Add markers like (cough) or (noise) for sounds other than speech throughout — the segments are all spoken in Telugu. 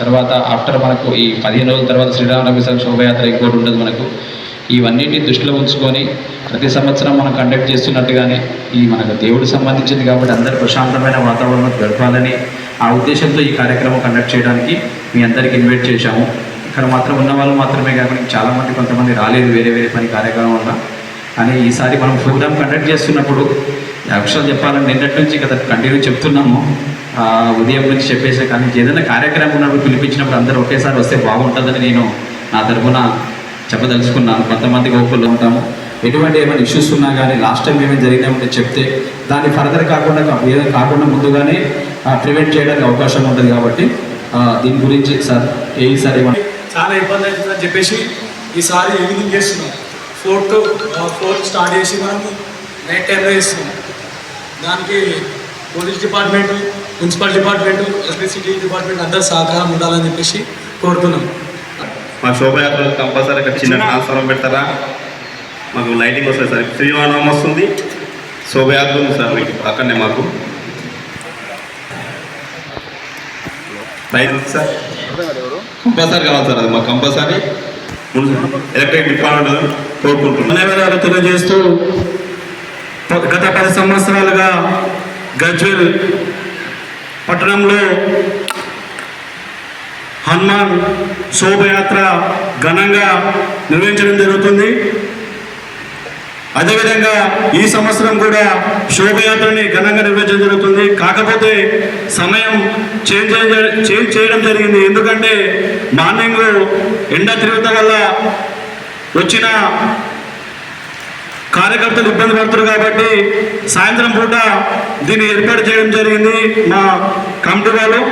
తర్వాత ఆఫ్టర్ మనకు ఈ పదిహేను రోజుల తర్వాత శ్రీరామనవమి శోభయాత్ర ఇంకోటి ఉంటుంది మనకు. ఇవన్నిటిని దృష్టిలో ఉంచుకొని ప్రతి సంవత్సరం మనం కండక్ట్ చేస్తున్నట్టుగానే ఈ మనకు దేవుడు సంబంధించింది కాబట్టి అందరు ప్రశాంతమైన వాతావరణం గడపాలని ఆ ఉద్దేశంతో ఈ కార్యక్రమం కండక్ట్ చేయడానికి మీ అందరికి ఇన్వైట్ చేశాము. ఇక్కడ మాత్రం ఉన్న వాళ్ళు మాత్రమే కాకుండా చాలామంది కొంతమంది రాలేదు వేరే వేరే పని కార్యక్రమం వల్ల కానీ ఈసారి మనం ప్రోగ్రామ్ కండక్ట్ చేస్తున్నప్పుడు యాక్చువల్ చెప్పాలంటే నిన్నటి నుంచి కదా కంటిన్యూ చెప్తున్నాము. ఉదయం నుంచి చెప్పేసా కానీ ఏదైనా కార్యక్రమం ఉన్నప్పుడు పిలిపించినప్పుడు అందరూ ఒకేసారి వస్తే బాగుంటుందని నేను నా తరఫున చెప్పదలుచుకున్నాను. కొంతమంది గోపుల్లో ఉంటాము. ఎటువంటి ఏమైనా ఇష్యూస్ ఉన్నా కానీ లాస్ట్ టైం ఏమైనా జరిగినామంటే చెప్తే దాన్ని ఫర్దర్ కాకుండా ఏదైనా కాకుండా ముందుగానే ప్రివెంట్ చేయడానికి అవకాశం ఉంటుంది కాబట్టి దీని గురించి సార్ ఏ సార్ ఏమన్నా చాలా ఇబ్బంది అవుతుందని చెప్పేసి ఈసారి ఈవినింగ్ చేస్తున్నాం. ఫోర్ టు ఫోర్ స్టార్ట్ చేసి మనం నైట్ టైంలో చేస్తున్నాం. దానికి police department municipal department electricity department అందరు సహకారం ఉండాలని చెప్పేసి కోరుతున్నాం. మా శోభయాత్రలు కంపల్సరీ ఇక్కడ చిన్న ట్రాన్స్ఫారం పెడతారా? మాకు లైటింగ్ వస్తుంది సార్. శ్రీవారం వస్తుంది. శోభయాత్ర ఉంది సార్ మీకు అక్కడనే మాకు. Light sir. కంపల్సరీ కావాలి సార్ అది మాకు కంపల్సరీ. ఎలక్ట్రిక్ డిపార్ట్మెంట్ కోరుకుంటున్నాం. తెలియజేస్తూ గత పది సంవత్సరాలుగా గజ్వేల్ పట్టణంలో హనుమాన్ శోభయాత్ర ఘనంగా నిర్వహించడం జరుగుతుంది. అదేవిధంగా ఈ సంవత్సరం కూడా శోభయాత్రని ఘనంగా నిర్వహించడం జరుగుతుంది. కాకపోతే సమయం చేంజ్ చేంజ్ చేయడం జరిగింది. ఎందుకంటే మార్నింగ్ ఎండ తీవ్రత వల్ల వచ్చిన కార్యకర్తలు ఇబ్బంది పడుతున్నారు కాబట్టి సాయంత్రం పూట దీన్ని ఏర్పాటు చేయడం జరిగింది మా కమిటీ వాళ్ళు.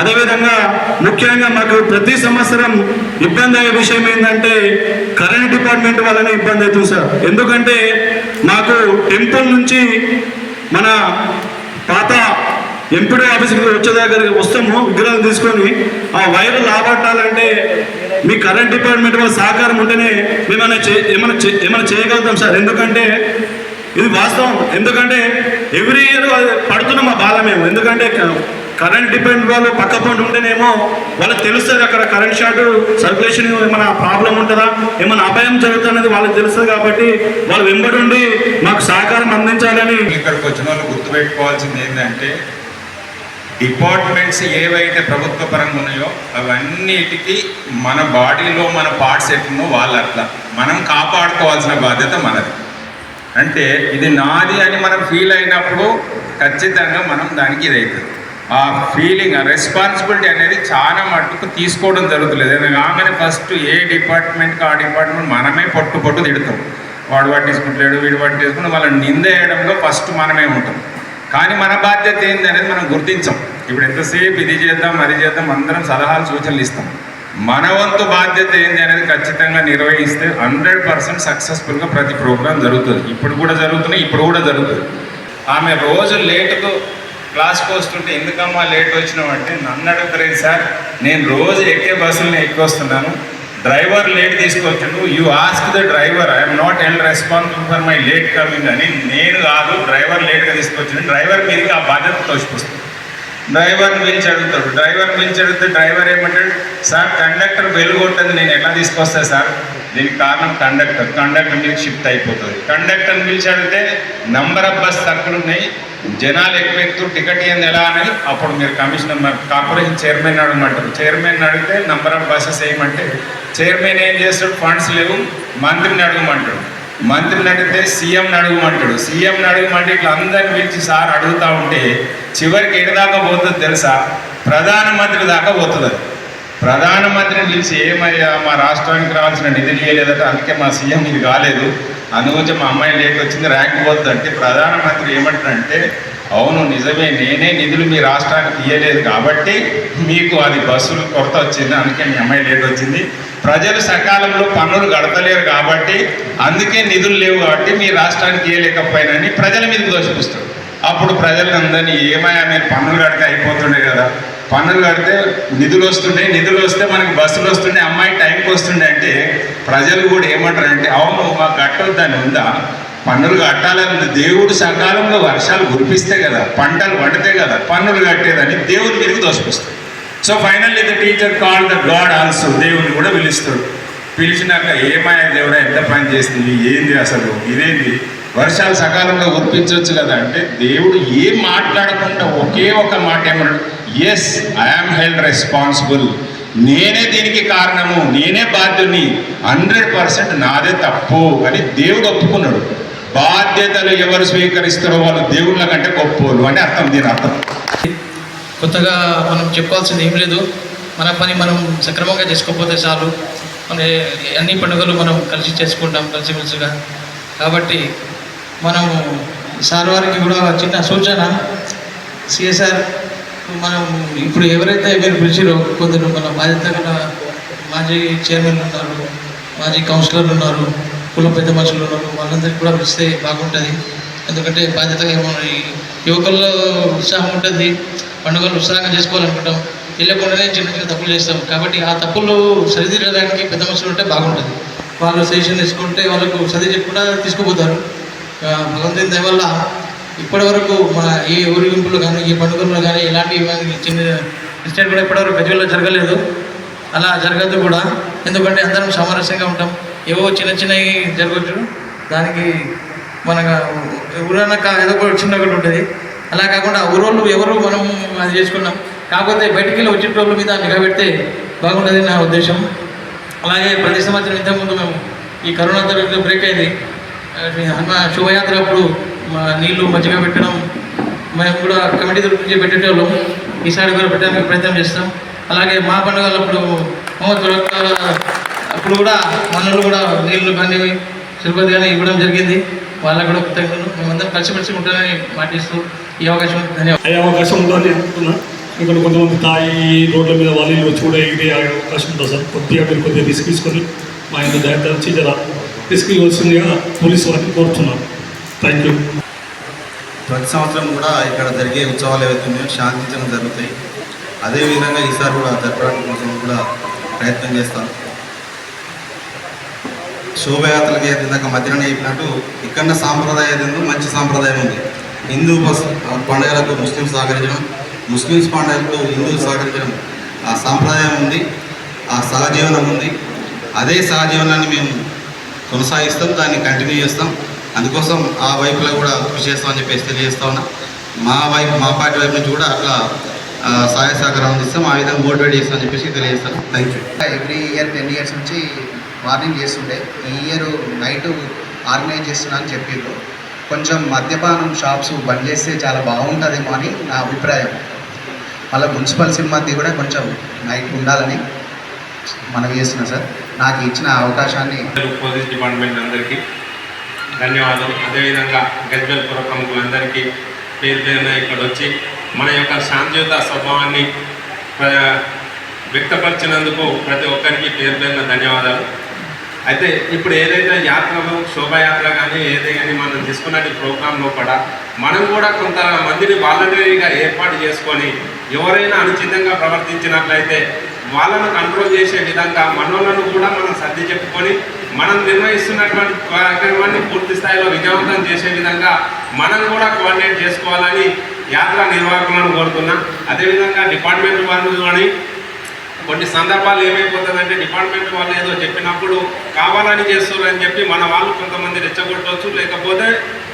అదేవిధంగా ముఖ్యంగా మాకు ప్రతి సంవత్సరం ఇబ్బంది అయ్యే విషయం ఏంటంటే కరెంట్ డిపార్ట్మెంట్ వల్లనే ఇబ్బంది అవుతుంది సార్. ఎందుకంటే మాకు టెంపుల్ నుంచి మన పాత ఎంపీడీ ఆఫీస్కి వచ్చే దగ్గరికి వస్తాము విగ్రహాలు తీసుకొని ఆ వైర్లు లాబట్టాలంటే మీ కరెంట్ డిపార్ట్మెంట్ వాళ్ళ సహకారం ఉంటేనే మేమైనా ఏమైనా చే ఏమైనా ఏమైనా చేయగలుగుతాం సార్. ఎందుకంటే ఇది వాస్తవం. ఎందుకంటే ఎవ్రీ ఇయర్ పడుతున్న మా బాధ మేము. ఎందుకంటే కరెంట్ డిపెండ్ వాళ్ళు పక్క పంట ఉంటేనేమో వాళ్ళకి తెలుస్తుంది అక్కడ కరెంట్ షార్ట్ సర్క్యులేషన్ ఏమైనా ప్రాబ్లం ఉంటుందా ఏమైనా అపాయం జరుగుతుందనేది వాళ్ళకి తెలుస్తుంది కాబట్టి వాళ్ళు వెంబడి ఉండి మాకు సహకారం అందించాలని ఇక్కడికి వచ్చిన వాళ్ళు గుర్తుపెట్టుకోవాల్సింది ఏంటంటే డిపార్ట్మెంట్స్ ఏవైతే ప్రభుత్వ పరంగా ఉన్నాయో అవన్నిటికీ మన బాడీలో మన పార్ట్స్ ఎట్లున్నో వాళ్ళు అట్లా మనం కాపాడుకోవాల్సిన బాధ్యత మనది. అంటే ఇది నాది అని మనం ఫీల్ అయినప్పుడు ఖచ్చితంగా మనం దానికి ఇదవుతుంది ఆ ఫీలింగ్ ఆ రెస్పాన్సిబిలిటీ అనేది చాలా మట్టుకు తీసుకోవడం జరుగుతులేదు. ఎందుకంటే కాగానే ఫస్ట్ ఏ డిపార్ట్మెంట్కి ఆ డిపార్ట్మెంట్ మనమే పొట్టు పొట్టు తిడతాం. వాడు పట్టించుకుంటాడు వీడు పట్టించుకుని వాళ్ళని నిందేయడంలో ఫస్ట్ మనమే ఉంటాం. కానీ మన బాధ్యత ఏంది అనేది మనం గుర్తించాం. ఇప్పుడు ఎంతసేపు ఇది చేద్దాం అది చేద్దాం అందరం సలహాలు సూచనలు ఇస్తాం. మన వంతు బాధ్యత ఏంది అనేది ఖచ్చితంగా నిర్వహిస్తే హండ్రెడ్ పర్సెంట్ సక్సెస్ఫుల్గా ప్రతి ప్రోగ్రాం జరుగుతుంది. ఇప్పుడు కూడా జరుగుతున్నాయి ఇప్పుడు కూడా జరుగుతుంది ఆమె రోజు లేటుతో క్లాస్కి వస్తుంటే ఎందుకమ్మా లేట్ వచ్చినావంటే నన్ను అడుగుతలేదు సార్. నేను రోజు ఎక్కే బస్సులను ఎక్కి వస్తున్నాను డ్రైవర్ లేట్ తీసుకొచ్చాడు you ask the driver I'm not all responsible for my late coming అని. నేను కాదు డ్రైవర్ లేట్గా తీసుకొచ్చాను డ్రైవర్ మీదకి ఆ బాధ్యత తోసిపోతుంది డ్రైవర్ని పిలిచి అడుగుతాడు. డ్రైవర్ని పిలిచి అడిగితే డ్రైవర్ ఏమంటాడు? సార్ కండక్టర్ వెలుగొట్టదు నేను ఎట్లా తీసుకొస్తా సార్? దీనికి కారణం కండక్టర్. కండక్టర్ మీద షిఫ్ట్ అయిపోతుంది. కండక్టర్ని పిలిచి అడిగితే నంబర్ ఆఫ్ బస్ తక్కువ ఉన్నాయి. జనాలు ఎక్కువ ఎక్కువ టికెట్ ఏంది ఎలా? అని అప్పుడు మీరు కమిషనర్ మరి కార్పొరేషన్ చైర్మన్ అడగమంటారు. చైర్మన్ అడిగితే నంబర్ ఆఫ్ బస్సెస్ వేయమంటే చైర్మన్ ఏం చేస్తాడు? ఫండ్స్ లేవు. మంత్రిని అడగమంటాడు. మంత్రిని అడిగితే సీఎంని అడగమంటాడు. సీఎంని అడగమంటే ఇట్లా అందరిని పిలిచి సార్ అడుగుతా ఉంటే చివరికి ఎటు దాకా పోతుంది తెలుసా? ప్రధానమంత్రి దాకా పోతుంది అది. ప్రధానమంత్రిని పిలిచి ఏమయ్యా మా రాష్ట్రానికి రావాల్సిన నిధులు ఇవ్వలేదట అందుకే మా సీఎం ఇది కాలేదు. అందుగురించి మా అమ్మాయి లేట్ వచ్చింది ర్యాంక్ పోతుంది అంటే ప్రధానమంత్రి ఏమంటారంటే అవును నిజమే నేనే నిధులు మీ రాష్ట్రానికి ఇవ్వలేదు కాబట్టి మీకు అది బస్సులు కొరత వచ్చింది అందుకే మీ అమ్మాయి లేట్ వచ్చింది. ప్రజలు సకాలంలో పన్నులు కడతలేరు కాబట్టి అందుకే నిధులు లేవు కాబట్టి మీ రాష్ట్రానికి ఇవ్వలేకపోయినని ప్రజల మీద దోషిపుస్తాడు అప్పుడు ప్రజలందరినీ ఏమయ్యా మీరు పన్నులు కడితే అయిపోతుండే కదా. పన్నులు కడితే నిధులు వస్తుండే నిధులు వస్తే మనకి బస్సులు వస్తుండే అమ్మాయి టైంకి వస్తుండే అంటే ప్రజలు కూడా ఏమంటారు అంటే అవును మాకు కట్టొద్దని ఉందా? పన్నులు కట్టాలని దేవుడు సకాలంలో వర్షాలు కురిపిస్తే కదా పంటలు పండితే కదా పన్నులు కట్టేదని దేవుడి మీదకి దోషిపిస్తాడు so finally the teacher call the god also దేవుని కూడా పిలుస్తాడు. పిలిచినాక ఏమాయ దేవుడా ఎంత పని చేస్తుంది? ఏంది అసలు? ఇదేంది? వర్షాలు సకాలంలో కురిపించవచ్చు కదా అంటే దేవుడు ఏం మాట్లాడకుండా ఒకే ఒక మాట ఏమన్నాడు? ఎస్ ఐఎమ్ హెల్డ్ రెస్పాన్సిబుల్ నేనే దీనికి కారణము నేనే బాధ్యుని హండ్రెడ్ పర్సెంట్ నాదే తప్పు అని దేవుడు ఒప్పుకున్నాడు. బాధ్యతలు ఎవరు స్వీకరిస్తారో వాళ్ళు దేవుళ్ళ కంటే గొప్పోళ్ళు అని అర్థం దీని అర్థం. కొత్తగా మనం చెప్పుకోవాల్సింది ఏం లేదు. మన పని మనం సక్రమంగా చేసుకోకపోతే చాలు. మన అన్ని పండుగలు మనం కలిసి చేసుకుంటాం కలిసిమెలిసిగా. కాబట్టి మనము సార్ వారికి కూడా చిన్న సూచన. సిఎస్ఆర్ మనం ఇప్పుడు ఎవరైతే మీరు పిలిచిరో కొందరు మన బాధ్యత గల మాజీ చైర్మన్ ఉన్నారు మాజీ కౌన్సిలర్లు ఉన్నారు కుల పెద్ద మనుషులు ఉన్నారు వాళ్ళందరికీ కూడా పిలిస్తే బాగుంటుంది. ఎందుకంటే బాధ్యతగా ఏమో యువకుల్లో ఉత్సాహం ఉంటుంది. పండుగలు ఉత్సాహంగా చేసుకోవాలనుకుంటాం. తెలియకుండానే చిన్న చిన్న తప్పులు చేస్తాం. కాబట్టి ఆ తప్పులు సరిదిద్దడానికి పెద్ద మనుషులు ఉంటే బాగుంటుంది. వాళ్ళు సజెషన్ తీసుకుంటే వాళ్ళకు చదివి చెప్పకుండా తీసుకుపోతారు. భగవంతుని దయ వల్ల ఇప్పటి వరకు మన ఏ ఊరేగింపులు కానీ ఏ పండుగల్లో కానీ ఎలాంటి చిన్న ఇన్సిడెంట్ కూడా ఇప్పటివరకు గజ్వల్లో జరగలేదు. అలా జరగదు కూడా. ఎందుకంటే అందరం సామరస్యంగా ఉంటాం. ఏవో చిన్న చిన్నవి జరగచ్చు. దానికి మన ఊరన్న ఏదో ఒక చిన్న ఒకటి ఉంటుంది. అలా కాకుండా ఊరోళ్ళు ఎవరు మనం అది చేసుకున్నాం. కాకపోతే బయటికి వెళ్ళి వచ్చిన మీద నిఘా పెడితే బాగుంటుంది నా ఉద్దేశం. అలాగే ప్రతి సంవత్సరం ఇంతకుముందు మేము ఈ కరోనా తర్వాత బ్రేక్ అయింది. హనుమ శోభయాత్ర అప్పుడు మా నీళ్ళు మజ్జిగ పెట్టడం మేము కూడా కమిటీ తరఫు పెట్టేటోళ్ళం. ఈసారి కూడా పెట్టడానికి ప్రయత్నం చేస్తాం. అలాగే మా పండుగలప్పుడు అప్పుడు అప్పుడు కూడా మనలు కూడా నీళ్ళు కానీ తిరుపతి కానీ ఇవ్వడం జరిగింది. వాళ్ళకు కూడా కృతజ్ఞతలు. మేమందరం కలిసిమెలిసి ఉంటామని మాటిస్తూ ఈ అవకాశం ధన్యవాదాలు. అయ్యే అవకాశం ఉందని అనుకున్నా ఇక్కడ కొంతమంది తాయి రోడ్ల మీద వాళ్ళు వచ్చి కూడా ఎగిరే అవకాశం ఉంటుంది సార్? కొద్దిగా మీరు కొద్దిగా రిస్క్ తీసుకొని మా ఇంట్లో దయతో వచ్చి జర రిస్క్ ఇవ్వాల్సిందిగా పోలీసు వారిని కోరుతున్నాను థ్యాంక్ యూ ప్రతి సంవత్సరం కూడా ఇక్కడ జరిగే ఉత్సవాలు ఏవైతున్నాయో శాంతించడం జరుగుతాయి. అదేవిధంగా ఈసారి కూడా జరపడానికి కోసం కూడా ప్రయత్నం చేస్తాం. శోభయాత్రలకి ఇందాక మధ్యలో చెప్పినట్టు ఇక్కడ సాంప్రదాయం ఏందో మంచి సాంప్రదాయం ఉంది. హిందూ పస్- పండుగలకు ముస్లిం సహకరించడం ముస్లిమ్స్ పండుగలకు హిందువులు సహకరించడం ఆ సాంప్రదాయం ఉంది ఆ సహజీవనం ఉంది. అదే సహజీవనాన్ని మేము కొనసాగిస్తాం దాన్ని కంటిన్యూ చేస్తాం. అందుకోసం ఆ వైపులో కూడా కృషి చేస్తామని చెప్పేసి తెలియజేస్తా ఉన్నా. మా వైపు మా పార్టీ వైపు నుంచి కూడా అట్లా సహాయ సహకారం అందిస్తాం ఆ విధంగా మోటివేట్ చేస్తామని చెప్పేసి తెలియజేస్తాను. Thank you every year ten years నుంచి వార్నింగ్ చేస్తుండే ఈ ఇయర్ నైట్ ఆర్గనైజ్ చేస్తున్నా అని చెప్పారు కొంచెం మద్యపానం షాప్స్ బంద్ చేస్తే చాలా బాగుంటుందేమో అని నా అభిప్రాయం. మళ్ళీ మున్సిపల్ సిబ్బంది కూడా కొంచెం నైట్ ఉండాలని మనం చేస్తున్నా సార్. నాకు ఇచ్చిన అవకాశాన్ని పోలీస్ డిపార్ట్మెంట్ అందరికీ ధన్యవాదాలు. అదేవిధంగా గజ్వెల్ పుర అందరికీ పేరు పేరున ఇక్కడ వచ్చి మన యొక్క శాంతియుత స్వభావాన్ని ప్ర- వ్యక్తపరిచినందుకు ప్రతి ఒక్కరికి పేరు పేరున ధన్యవాదాలు. అయితే ఇప్పుడు ఏదైతే యాత్రలు శోభాయాత్ర కానీ ఏదే కానీ మనం తీసుకున్నట్టు ప్రోగ్రాంలో కూడా మనం కూడా కొంతమందిని వాలంటరీగా ఏర్పాటు చేసుకొని ఎవరైనా అనుచితంగా ప్రవర్తించినట్లయితే వాళ్ళను కంట్రోల్ చేసే విధంగా మనోళ్ళను కూడా మనం సర్ది చెప్పుకొని మనం నిర్వహిస్తున్నటువంటి కార్యక్రమాన్ని పూర్తి స్థాయిలో విజయవంతం చేసే విధంగా మనం కూడా కోఆర్డినేట్ చేసుకోవాలని యాత్ర నిర్వాహకులను కోరుతున్నా. అదేవిధంగా డిపార్ట్మెంట్ వాళ్ళు కానీ కొన్ని సందర్భాలు ఏమైపోతుందంటే డిపార్ట్మెంట్ వాళ్ళు ఏదో చెప్పినప్పుడు కావాలని చేస్తున్నారు అని చెప్పి మన వాళ్ళు కొంతమంది రెచ్చగొట్టవచ్చు లేకపోతే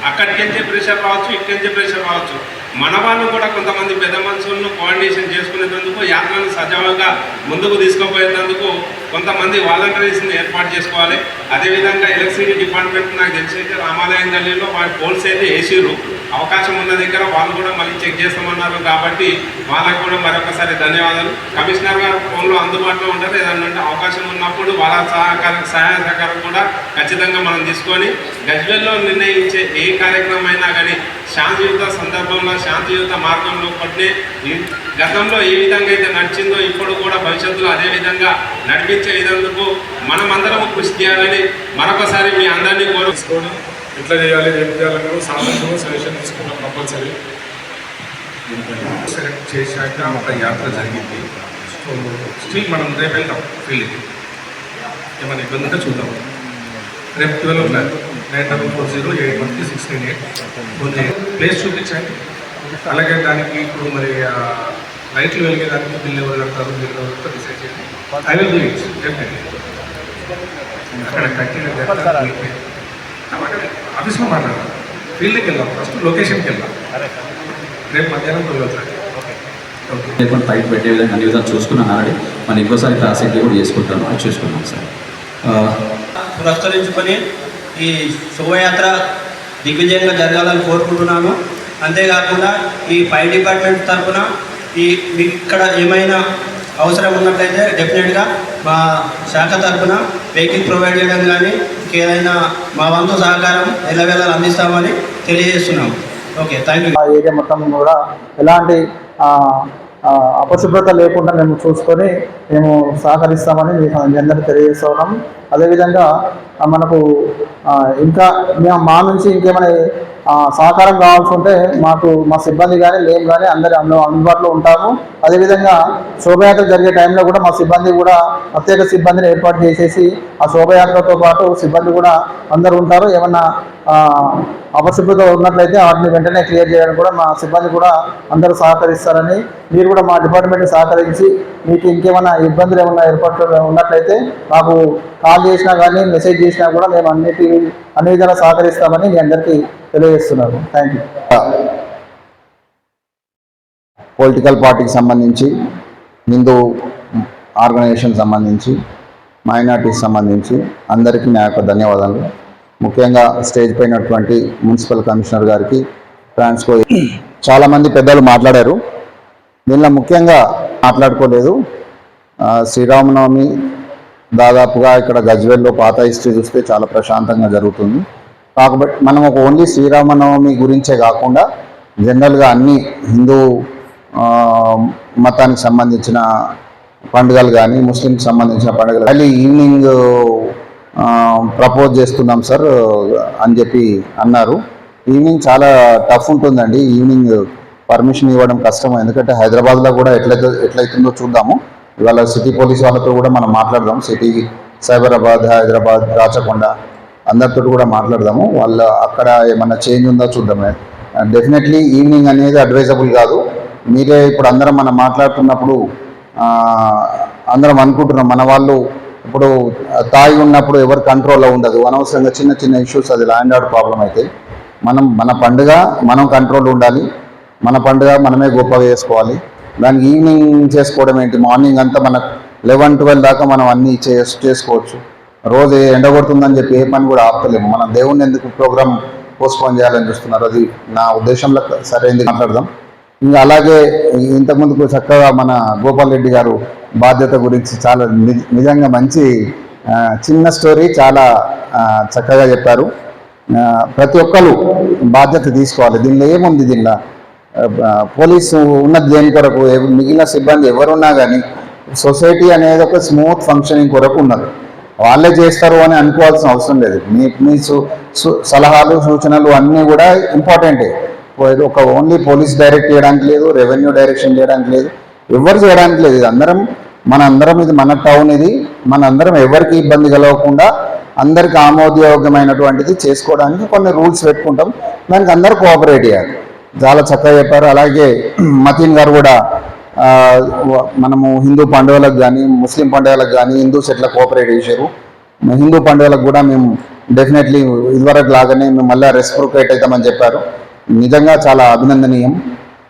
అక్కడికెంచే ప్రెషర్ రావచ్చు ఇక్కడికే ప్రెషర్ రావచ్చు. మన వాళ్ళు కూడా కొంతమంది పెద్ద మనుషులను కోఆర్డినేషన్ చేసుకునేందుకు యాత్రను సజావుగా ముందుకు తీసుకుపోయేందుకు కొంతమంది వాలంటీర్స్ని ఏర్పాటు చేసుకోవాలి. అదేవిధంగా ఎలక్ట్రిసిటీ డిపార్ట్మెంట్ నాకు తెలిసి అయితే రామాలయం గల్లీలో వారి పోల్స్ అయితే వేసిర్రు. అవకాశం ఉన్న దగ్గర వాళ్ళు కూడా మళ్ళీ చెక్ చేస్తామన్నారు కాబట్టి వాళ్ళకు కూడా మరొకసారి ధన్యవాదాలు. కమిషనర్ గారు ఫోన్లో అందుబాటులో ఉంటారు ఏదన్నా ఉంటే అవకాశం ఉన్నప్పుడు వాళ్ళ సహకారం సహాయ సహకారం కూడా ఖచ్చితంగా మనం తీసుకొని గజ్వెల్లో నిర్ణయించే ఏ కార్యక్రమం అయినా కానీ శాంతియుత సందర్భంలో శాంతియుత మార్గంలో పట్టే గతంలో ఏ విధంగా అయితే నడిచిందో ఇప్పుడు కూడా భవిష్యత్తులో అదే విధంగా నడిపించే విధందుకు మనమందరం కృషి చేయాలని మరొకసారి మీ అందరినీ కోరుకోవడం ఎట్లా చేయాలి ఏం చేయాలని సాధనలో సజెషన్ తీసుకున్నాం కంపల్సరీ సెలెక్ట్ చేశాక ఒక యాత్ర జరిగింది. స్టిల్ మనం రేపు వెళ్తాం ఫీల్డ్కి ఏమైనా ఇబ్బంది ఉంటే చూద్దాం. రేపు ట్వెల్వ్ ఉన్నాయి. Nine double four zero eight one three six nine eight place చూపించండి. అలాగే దానికి ఇప్పుడు మరి లైట్లు వెలిగేదానికి బిల్లు ఎవరు కడతారు బిల్లు ఎవరు కడతారు డిసైడ్ చేయండి. I will do it definitely అక్కడ కట్టిన ఆఫీస్లో మాట్లాడదాం ఫీల్డ్కి వెళ్దాం. ఫస్ట్ లొకేషన్కి వెళ్దాం. రేపు మధ్యాహ్నం ఓకే. లేకుండా టైట్ పెట్టే విధంగా అన్ని విధాలు చూసుకున్నాను ఆల్రెడీ. మళ్ళీ ఇంకోసారి ఎంట్రీ కూడా చేసుకుంటాను. అది చూసుకున్నాం సార్. ఆ, పురస్కరించుకొని ఈ శోభయాత్ర దిగ్విజయంగా జరగాలని కోరుకుంటున్నాను. అంతేకాకుండా ఈ ఫైర్ డిపార్ట్మెంట్ తరఫున ఈ ఇక్కడ ఏమైనా అవసరం ఉన్నట్లయితే డెఫినెట్గా మా శాఖ తరఫున వెహికల్ ప్రొవైడ్ చేయడం కానీ ఇంకేదైనా మా వంతు సహకారం ఎల్లవేళలు అందిస్తామని తెలియజేస్తున్నాం. ఓకే థ్యాంక్ యూ మా ఏరియా మొత్తం కూడా ఎలాంటి అపశుభ్రత లేకుండా మేము చూసుకొని మేము సహకరిస్తామని మీకు మీ అందరికీ తెలియజేస్తూ ఉన్నాం. అదేవిధంగా మనకు ఇంకా మేము మా నుంచి ఇంకేమైనా సహకారం కావాల్సి ఉంటే మాకు మా సిబ్బంది కానీ మేము కానీ అందరి అందులో అందుబాటులో ఉంటాము అదేవిధంగా శోభయాత్ర జరిగే టైంలో కూడా మా సిబ్బంది కూడా ప్రత్యేక సిబ్బందిని ఏర్పాటు చేసేసి ఆ శోభయాత్రతో పాటు సిబ్బంది కూడా అందరూ ఉంటారు. ఏమన్నా అపశుభ్రత ఉన్నట్లయితే వాటిని వెంటనే క్లియర్ చేయడానికి కూడా మా సిబ్బంది కూడా అందరూ సహకరిస్తారని మీరు కూడా మా డిపార్ట్మెంట్ సహకరించి మీకు ఇంకేమైనా ఇబ్బందులు ఏమైనా ఏర్పాటు ఉన్నట్లయితే మాకు కాల్ చేసినా కానీ మెసేజ్ చేసినా కూడా మేము అన్నిటి అన్ని విధాలా సహకరిస్తామని మీ అందరికీ తెలియజేస్తున్నాను. థ్యాంక్ యూ పొలిటికల్ పార్టీకి సంబంధించి హిందూ ఆర్గనైజేషన్ సంబంధించి మైనార్టీకి సంబంధించి అందరికీ నా యొక్క ధన్యవాదాలు. ముఖ్యంగా స్టేజ్ పైనటువంటి మున్సిపల్ కమిషనర్ గారికి ట్రాన్స్కో చాలామంది పెద్దలు మాట్లాడారు. దీనిలో ముఖ్యంగా మాట్లాడుకోలేదు. శ్రీరామనవమి దాదాపుగా ఇక్కడ గజ్వేల్లో పాత హిస్టరీ చూస్తే చాలా ప్రశాంతంగా జరుగుతుంది. కాకపోతే మనం ఒక ఓన్లీ శ్రీరామనవమి గురించే కాకుండా జనరల్గా అన్ని హిందూ మతానికి సంబంధించిన పండుగలు కానీ ముస్లింకి సంబంధించిన పండుగలు మళ్ళీ ఈవినింగ్ ప్రపోజ్ చేస్తున్నాం సార్ అని చెప్పి అన్నారు. ఈవినింగ్ చాలా టఫ్ ఉంటుందండి. ఈవినింగ్ పర్మిషన్ ఇవ్వడం కష్టం. ఎందుకంటే హైదరాబాద్లో కూడా ఎట్లయితే ఎట్లయితుందో చూద్దాము. ఇవాళ సిటీ పోలీస్ వాళ్ళతో కూడా మనం మాట్లాడదాం. సిటీ సైబరాబాద్ హైదరాబాద్ రాచకొండ అందరితో కూడా మాట్లాడదాము. వాళ్ళ అక్కడ ఏమన్నా చేంజ్ ఉందో చూద్దాం. డెఫినెట్లీ ఈవినింగ్ అనేది అడ్వైజబుల్ కాదు. మీరే ఇప్పుడు అందరం మనం మాట్లాడుతున్నప్పుడు అందరం అనుకుంటున్నాం మన వాళ్ళు ఇప్పుడు తాగి ఉన్నప్పుడు ఎవరు కంట్రోల్లో ఉండదు. అనవసరంగా చిన్న చిన్న ఇష్యూస్ అది ల్యాండ్ ఆర్డర్ ప్రాబ్లం అయితే మనం మన పండుగ మనం కంట్రోల్ ఉండాలి. మన పండుగ మనమే గొప్పగా చేసుకోవాలి. దానికి ఈవినింగ్ చేసుకోవడం ఏంటి? మార్నింగ్ అంతా మన లెవెన్ ట్వెల్వ్ దాకా మనం అన్నీ చే చేసుకోవచ్చు. రోజు ఎండగొడుతుందని చెప్పి ఏ పని కూడా ఆపలేము మనం దేవుణ్ణి ఎందుకు ప్రోగ్రామ్ పోస్ట్పోన్ చేయాలని చూస్తున్నారు? అది నా ఉద్దేశంలో సరైనది మాట్లాడదాం. ఇంకా అలాగే ఇంతకుముందుకు చక్కగా మన గోపాల్ రెడ్డి గారు బాధ్యత గురించి చాలా నిజంగా మంచి చిన్న స్టోరీ చాలా చక్కగా చెప్పారు. ప్రతి ఒక్కరు బాధ్యత తీసుకోవాలి. దీనిలో ఏముంది దీనిలో? పోలీసు ఉన్నది దేని కొరకు? మిగిలిన సిబ్బంది ఎవరున్నా కానీ సొసైటీ అనేది ఒక స్మూత్ ఫంక్షనింగ్ కొరకు ఉన్నది. వాళ్ళే చేస్తారు అని అనుకోవాల్సిన అవసరం లేదు. మీ మీ సలహాలు సూచనలు అన్నీ కూడా ఇంపార్టెంటే. ఒక ఓన్లీ పోలీస్ డైరెక్ట్ చేయడానికి లేదు రెవెన్యూ డైరెక్షన్ చేయడానికి లేదు ఎవరు చేయడానికి లేదు. ఇది అందరం మన అందరం ఇది మన టౌన్ ఇది. మన అందరం ఎవరికి ఇబ్బంది కలగకుండా అందరికి ఆమోదయోగ్యమైనటువంటిది చేసుకోవడానికి కొన్ని రూల్స్ పెట్టుకుంటాం. దానికి అందరూ కోఆపరేట్ చేయాలి. చాలా చక్కగా చెప్పారు. అలాగే (clears throat) మతీన్ గారు కూడా మనము హిందూ పండుగలకు కానీ ముస్లిం పండుగలకు కానీ హిందూ సెట్ల కోఆపరేట్ చేశారు. హిందూ పండుగలకు కూడా మేము డెఫినెట్లీ ఇదివరకు లాగానే మేము మళ్ళీ రెస్ప్రోకేట్ అవుతామని చెప్పారు. నిజంగా చాలా అభినందనీయం.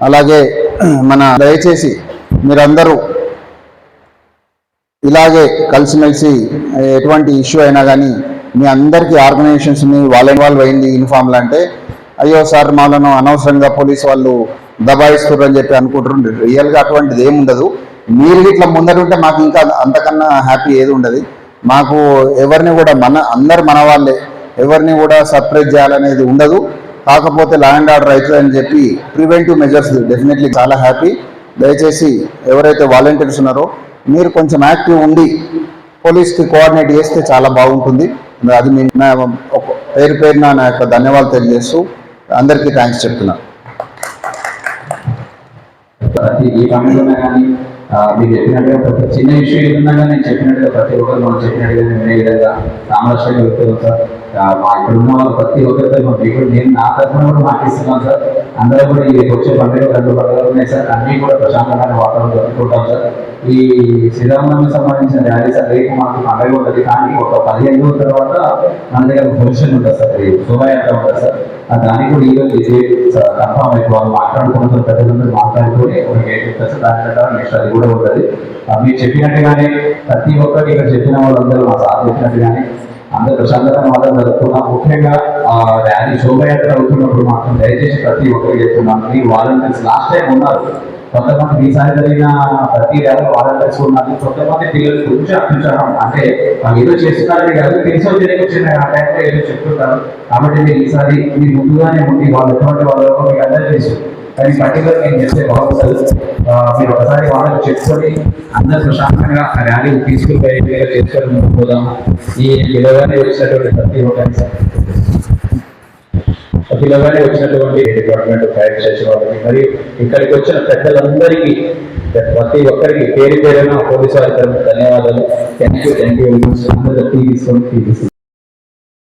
అలాగే (clears throat) మన దయచేసి మీరందరూ ఇలాగే కలిసిమెలిసి ఎటువంటి ఇష్యూ అయినా కానీ మీ అందరికీ ఆర్గనైజేషన్స్ మీ వాళ్ళ ఇన్వాల్వ్ అయింది యూనిఫామ్లు అంటే అయ్యో సార్ మాలను అనవసరంగా పోలీస్ వాళ్ళు దబాయిస్తున్నారు అని చెప్పి అనుకుంటున్నారు రియల్గా అటువంటిది ఏముండదు మీరు ఇట్లా ముందరుంటే మాకు ఇంకా అంతకన్నా హ్యాపీ ఏది ఉండదు. మాకు ఎవరిని కూడా మన అందరు మన వాళ్ళే. ఎవరిని కూడా సర్ప్రైజ్ చేయాలనేది ఉండదు. కాకపోతే లా అండ్ ఆర్డర్ అవుతుంది అని చెప్పి ప్రివెంటివ్ మెజర్స్ డెఫినెట్లీ చాలా హ్యాపీ దయచేసి ఎవరైతే వాలంటీర్స్ ఉన్నారో మీరు కొంచెం యాక్టివ్ ఉండి పోలీస్కి కోఆర్డినేట్ చేస్తే చాలా బాగుంటుంది. అది మీ నా పేరు పేరున నా యొక్క ధన్యవాదాలు తెలియజేస్తూ అందరికీ థ్యాంక్స్ చెప్తున్నా. ఏ పండుగ కానీ మీరు చెప్పినట్టుగా ప్రతి చిన్న విషయం ఏదున్నా కానీ నేను చెప్పినట్టుగా ప్రతి ఒక్కరు మనం చెప్పినట్టుగా వినే విధంగా రామలక్ష్మి వ్యక్తులు సార్. మా ఇక్కడ ఉన్న వాళ్ళు ప్రతి ఒక్కరితో మా ఇప్పుడు నేను నా తరఫున కూడా మాటిస్తున్నాను సార్. అందరూ కూడా ఈ వచ్చే పండుగ రెండు పండుగలు ఉన్నాయి సార్. అన్నీ కూడా ప్రశాంతమైన వాతావరణం జరుపుకుంటాం సార్. ఈ శ్రీరామనవమి సంబంధించిన ర్యాలీ సార్ రేపు మాకు పండుగ ఉంటుంది. కానీ ఒక పదిహేను రోజుల తర్వాత మన దగ్గర పొజిషన్ ఉంటుంది సార్. ఈ శోభాయాత్ర ఉంటుంది సార్. దాన్ని కూడా ఈరోజు కన్ఫామ్ అయిపోవాలి మాట్లాడుకుంటున్న ప్రజలందరూ మాట్లాడుతూనే దాని నెక్స్ట్ అది కూడా ఉంటుంది. మీరు చెప్పినట్టుగానే ప్రతి ఒక్కరు ఇక్కడ చెప్పిన వాళ్ళందరూ మా సార్ చెప్పినట్టుగానే అందరూ ప్రశాంతంగా మాత్రం జరుపుకున్నాం ముఖ్యంగా ర్యాలీ శోభయాత్ర అవుతున్నప్పుడు మాత్రం దయచేసి ప్రతి ఒక్కరికి చెప్తున్నాం. మీ వాలంటీర్స్ లాస్ట్ టైం ఉన్నారు. కొంతమంది ఈసారి జరిగిన ప్రతి ర్యాలీ వాలంటీర్స్ ఉన్నారు కొంతమంది పిల్లలు గురించి అత్యుత్సాహం అంటే వాళ్ళు ఏదో చేస్తున్నారని కాదు తెలిసో తెలియక ఆ టైంలో ఏదో చెప్తుంటారు కాబట్టి మీరు ఈసారి మీ ముందుగానే ఉండి వాళ్ళు ఎటువంటి వాళ్ళు మీకు అందరూ చేసి కానీ పర్టికులర్ నేను చేస్తే బాగుంటుంది మీరు ఒకసారి వాళ్ళకి చెప్పుకొని అందరూ ప్రశాంతంగా ఆ ర్యాలీ తీసుకుపోయి చేసుకొని ముందుకు పోదాం. ఈ పిల్లగానే వచ్చినటువంటి ప్రతి ఒక్కరికి పిల్లగానే వచ్చినటువంటి డిపార్ట్మెంట్ తయారు చేసే వాళ్ళకి. మరియు ఇక్కడికి వచ్చిన పెద్దలందరికీ ప్రతి ఒక్కరికి పేరు పేరైన పోలీసు వారి ధన్యవాదాలు. Thank you thank you very much అందరూ టీ తీసుకొని టీ